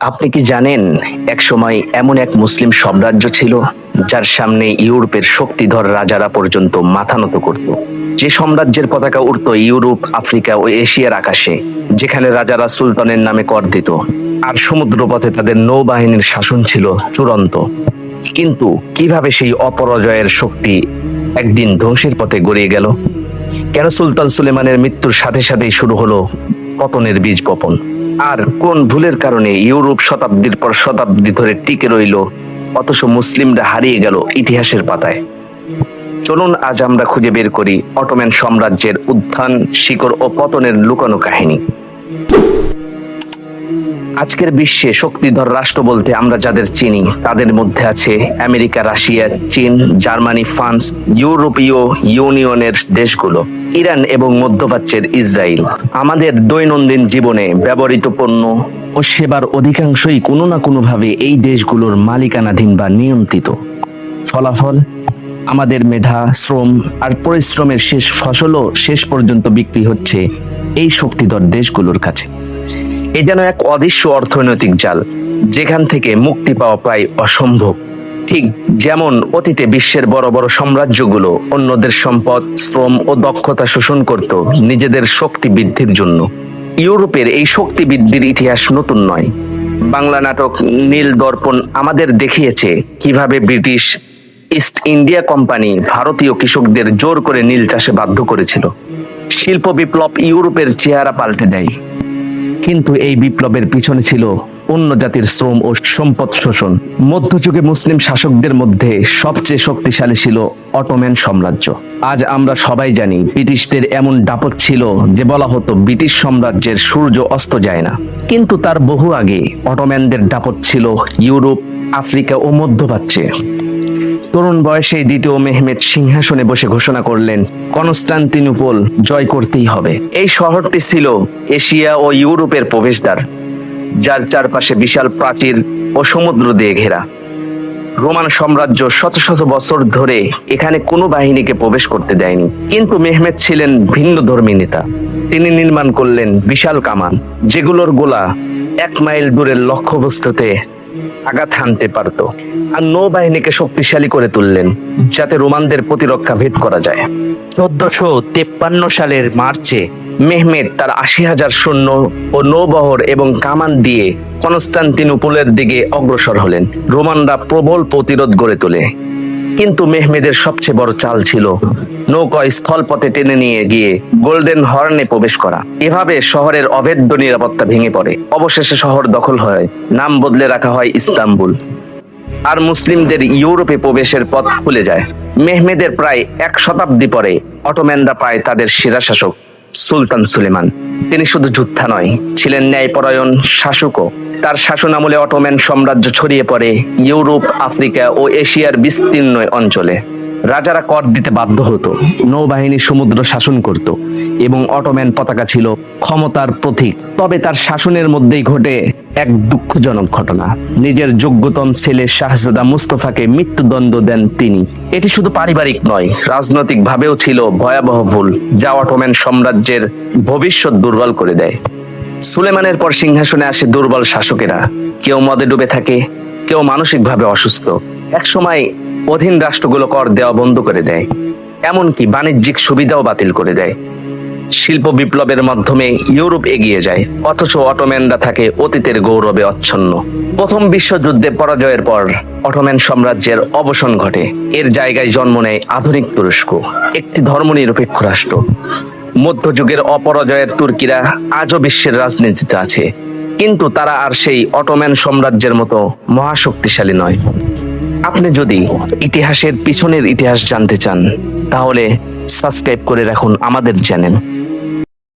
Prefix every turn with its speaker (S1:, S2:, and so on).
S1: আপনি কি জানেন এক সময় এমন এক মুসলিম সাম্রাজ্য ছিল, যার সামনে ইউরোপের শক্তিধর রাজারা পর্যন্ত মাথা নত করত। যে সাম্রাজ্যের পতাকা উড়ত ইউরোপ, আফ্রিকা ও এশিয়ার আকাশে, যেখানে রাজারা সুলতানের নামে কর দিত। আর সমুদ্রপথে তাদের নৌবাহিনীর শাসন ছিল চূড়ান্ত। কিন্তু কীভাবে সেই অপরাজয়ের শক্তি একদিন ধ্বংসের পথে গড়িয়ে গেল? কেন সুলতান সুলেমানের মৃত্যুর সাথে সাথেই শুরু হলো পতনের বীজ বপন? আর কোন ভুলের কারণে ইউরোপ শতাব্দীর পর শতাব্দী ধরে টিকে রইল? অথচ মুসলিমরা হারিয়ে গেল ইতিহাসের পাতায়। চলুন আজ আমরা খুঁজে বের করি অটোম্যান সাম্রাজ্যের উত্থান, শিকড় ও পতনের লুকানো কাহিনী। আজকের বিশ্বে শক্তিধর রাষ্ট্র বলতে আমরা যাদের চিনি, তাদের মধ্যে আছে আমেরিকা, রাশিয়া, চীন, জার্মানি, ফ্রান্স, ইউরোপীয় ইউনিয়নের দেশগুলো, ইরান এবং মধ্যপ্রাচ্যের ইসরায়েল। আমাদের দৈনন্দিন জীবনে ব্যবহৃত পণ্য ও সেবার অধিকাংশই কোনো না কোনোভাবে এই দেশগুলোর মালিকানাধীন বা নিয়ন্ত্রিত। ফলাফল? আমাদের মেধা, শ্রম আর পরিশ্রমের শেষ ফসলও শেষ পর্যন্ত বিক্রি হচ্ছে এই শক্তিধর দেশগুলোর কাছে। এ যেন এক অদৃশ্য অর্থনৈতিক জাল, যেখান থেকে মুক্তি পাওয়া প্রায় অসম্ভব। ঠিক যেমন অতীতে বিশ্বের বড় বড় সাম্রাজ্যগুলো অন্যদের সম্পদ, শ্রম ও দক্ষতা শোষণ করত নিজেদের শক্তি বৃদ্ধির জন্য। ইউরোপের এই শক্তি বৃদ্ধির ইতিহাস নতুন নয়। বাংলা নাটক নীল দর্পণ আমাদের দেখিয়েছে কীভাবে ব্রিটিশ ইস্ট ইন্ডিয়া কোম্পানি ভারতীয় কৃষকদের জোর করে নীল চাষে বাধ্য করেছিল। শিল্প বিপ্লব ইউরোপের চেহারা পাল্টে দেয়। কিন্তু এই বিপ্লবের পিছনে ছিল অন্য জাতির শ্রম ও সম্পদ শোষণ। মধ্যযুগে মুসলিম শাসকদের মধ্যে সবচেয়ে শক্তিশালী ছিল অটোম্যান সাম্রাজ্য। আজ আমরা সবাই জানি ব্রিটিশদের এমন দাপট ছিল যে বলা হতো ব্রিটিশ সাম্রাজ্যের সূর্য অস্ত যায় না। কিন্তু তার বহু আগে অটোম্যানদের দাপট ছিল ইউরোপ, আফ্রিকা ও মধ্যপ্রাচ্যে। তরুণ বয়সে দ্বিতীয় মেহমেদ সিংহাসনে বসে ঘোষণা করলেন কনস্টান্তিনোপল জয় করতেই হবে। এই শহরটি ছিল এশিয়া ও ইউরোপের প্রবেশদ্বার, যার চারপাশে বিশাল প্রাচীর ও সমুদ্র দিয়ে ঘেরা। রোমান সাম্রাজ্য শত শত বছর ধরে এখানে কোনো বাহিনীকে প্রবেশ করতে দেয়নি। কিন্তু মেহমেদ ছিলেন ভিন্ন ধর্মী নেতা। তিনি নির্মাণ করলেন বিশাল কামান, যেগুলোর গোলা এক মাইল দূরের লক্ষ্যবস্তুতে আঘাত হানতে পারত। আর নৌবাহিনীকে শক্তিশালী করে তুললেন, যাতে রোমানদের প্রতিরক্ষা ভেদ করা যায়। চোদ্দশো তেপ্পান্ন সালের মার্চে মেহমেদ তার আশি হাজার সৈন্য ও নৌবহর এবং কামান দিয়ে কনস্টান্তিনোপোলের দিকে অগ্রসর হলেন। রোমানরা প্রবল প্রতিরোধ গড়ে তোলে। কিন্তু মেহমেদের সবচেয়ে বড় চাল ছিল। নৌকা স্থলপথে টেনে নিয়ে গিয়ে গোল্ডেন হর্নে প্রবেশ করা। এভাবে শহরের অভেদ্য নিরাপত্তা ভেঙে পড়ে। অবশেষে শহর দখল হয়। নাম বদলে রাখা হয় ইস্তাম্বুল। আর মুসলিমদের ইউরোপে প্রবেশের পথ খুলে যায়। মেহমেদের প্রায় এক শতাব্দী পরে অটোম্যানরা পায় তাদের সেরা শাসক সুলতান সুলেমান। তিনি শুধু যোদ্ধা নয়, ছিলেন ন্যায়পরায়ণ শাসকও। তার শাসন আমলে অটোম্যান সাম্রাজ্য ছড়িয়ে পড়ে ইউরোপ, আফ্রিকা ও এশিয়ার বিস্তীর্ণ অঞ্চলে। রাজারা কর দিতে বাধ্য হতো। নৌবাহিনী সমুদ্র শাসন করত এবং অটোম্যান পতাকা ছিল ক্ষমতার প্রতীক। তবে তার শাসনের মধ্যেই ঘটে এক দুঃখজনক ঘটনা। নিজের যোগ্যতম ছেলে শাহজাদা মুস্তফাকে মৃত্যুদণ্ড দেন তিনি। এটি শুধু পারিবারিক নয় রাজনৈতিক ভাবেও ছিল ভয়াবহ ভুল, যা অটোম্যান সাম্রাজ্যের ভবিষ্যৎ দুর্বল করে দেয়। সুলেমানের পর সিংহাসনে আসে দুর্বল শাসকেরা। কেউ মদে ডুবে থাকে, কেউ মানসিকভাবে অসুস্থ। একসময় অধীন রাষ্ট্রগুলো কর দেওয়া বন্ধ করে দেয়, এমনকি বাণিজ্যিক সুবিধাও বাতিল করে দেয়। শিল্প বিপ্লবের মাধ্যমে ইউরোপ এগিয়ে যায়, অথচ অটোম্যানরা থাকে অতীতের গৌরবে অচ্ছন্ন। প্রথম বিশ্বযুদ্ধে পরাজয়ের পর অটোম্যান সাম্রাজ্যের অবসান ঘটে। এর জায়গায় জন্ম নেয় আধুনিক তুরস্ক, একটি ধর্মনিরপেক্ষ রাষ্ট্র। মধ্যযুগের অপরাজয়ের তুর্কিরা আজও বিশ্বের রাজনীতিতে আছে, কিন্তু তারা আর সেই অটোম্যান সাম্রাজ্যের মতো মহাশক্তিশালী নয়। আপনি যদি ইতিহাসের পিছনের ইতিহাস জানতে চান তাহলে সাবস্ক্রাইব করে রাখুন আমাদের চ্যানেল